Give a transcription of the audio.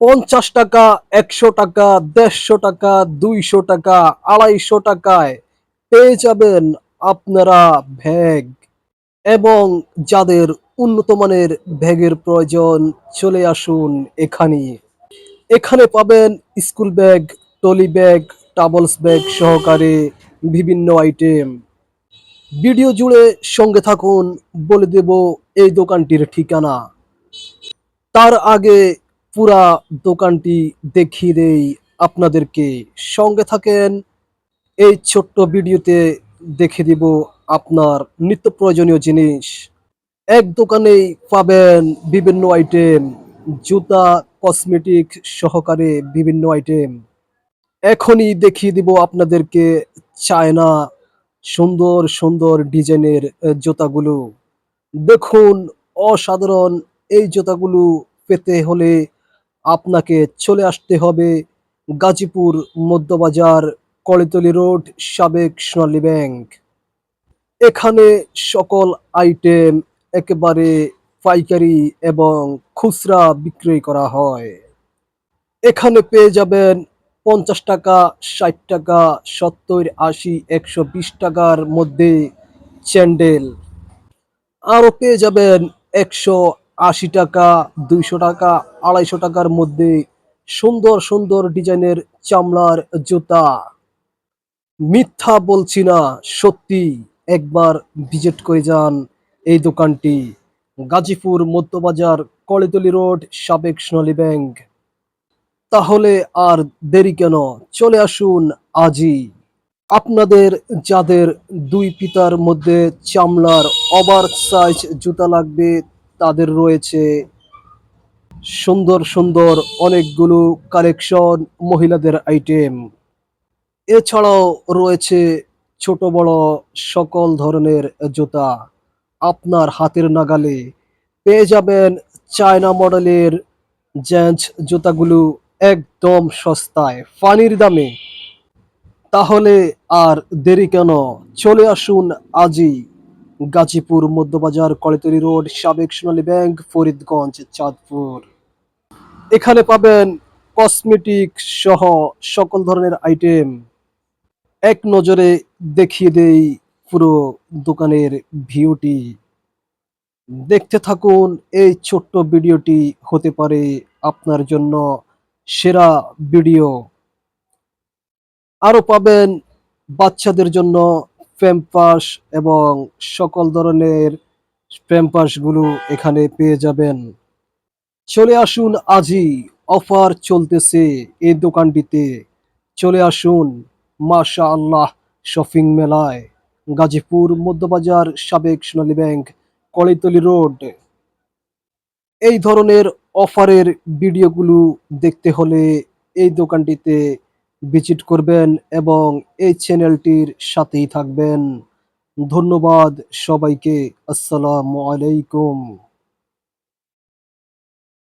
পঞ্চাশ টাকা, একশো টাকা, দেড়শো টাকা, দুইশো টাকা, আড়াইশো টাকায় পেয়ে যাবেন আপনারা ভ্যাগ। এবং যাদের উন্নত মানের ব্যাগের প্রয়োজন, চলে আসুন এখানে। এখানে পাবেন স্কুল ব্যাগ, টলি ব্যাগ, টাবলস ব্যাগ সহকারে বিভিন্ন আইটেম। ভিডিও জুড়ে সঙ্গে থাকুন, বলে দেব এই দোকানটির ঠিকানা। তার আগে পুরা দোকানটি দেখিয়ে দেই আপনাদেরকে। সঙ্গে থাকেন, এই ছোট্ট ভিডিওতে দেখে দিব আপনার নিত্য প্রয়োজনীয় জিনিস। এক দোকানেই পাবেন বিভিন্ন আইটেম জুতা কসমেটিক সহকারে বিভিন্ন আইটেম এখনই দেখিয়ে দিব আপনাদেরকে চায়না সুন্দর সুন্দর ডিজাইনের জুতাগুলো। দেখুন, অসাধারণ এই জুতাগুলো পেতে হলে আপনাকে চলে আসতে হবে গাজীপুর মধ্যবাজার কলেতলি রোড, সাবেক সোনালী ব্যাংক। এখানে সকল আইটেম একেবারে পাইকারি এবং খুচরা বিক্রয় করা হয়। এখানে পেয়ে যাবেন পঞ্চাশ টাকা, ষাট টাকা, সত্তর, আশি, একশো বিশ টাকার মধ্যে চ্যান্ডেল। আরও পেয়ে যাবেন একশো আশি টাকা, দুইশো টাকা, আড়াইশো টাকার মধ্যে সুন্দর সুন্দর ডিজাইনের চামড়ার জুতা। মিথ্যা বলছি না, সত্যি একবার ভিজিট করে যান এই দোকানটি। গাজীপুর মধ্যবাজার, কলেতলি রোড, সাবেক সোনালী ব্যাংক। তাহলে আর দেরি কেন? চলে আসুন আজই। আপনাদের, যাদের দুই পিতার মধ্যে চামড়ার ওভার সাইজ জুতা লাগবে তাদের রয়েছে। সুন্দর সুন্দর অনেকগুলো কালেকশন মহিলাদের আইটেম এছাড়াও রয়েছে ছোট, বড় সকল ধরনের জুতা। আপনার হাতের নাগালে পেয়ে যাবেন চায়না মডেলের জেন্টস জুতাগুলো একদম সস্তায়, ফানির দামে। তাহলে আর দেরি কেন, চলে আসুন আজই গাজীপুর মধ্যবাজার কলেতরি রোড, সাবেক সোনালী ব্যাংক, ফরিদগঞ্জ, চাঁদপুর। এখানে পাবেন কসমেটিক সহ সকল ধরনের আইটেম। এক নজরে দেখিয়ে দেই পুরো দোকানের ভিউটি। দেখতে থাকুন, এই ছোট্ট ভিডিওটি হতে পারে আপনার জন্য সেরা ভিডিও। আরও পাবেন বাচ্চাদের জন্য প্যাম্পাস এবং সকল ধরনের প্যাম্পাসগুলো এখানে পেয়ে যাবেন। চলে আসুন আজই অফার চলতেছে এই দোকানটিতে। চলে আসুন মাশা আল্লাহ শপিং মেলায়। গাজীপুর মধ্যবাজার সাবেক সোনালী ব্যাংক, কলিতলি রোড। এই ধরনের অফারের ভিডিওগুলো দেখতে হলে এই দোকানটিতে ভিজিট করবেন এবং এই চ্যানেলটির সাথেই থাকবেন। ধন্যবাদ সবাইকে। আসসালামু আলাইকুম।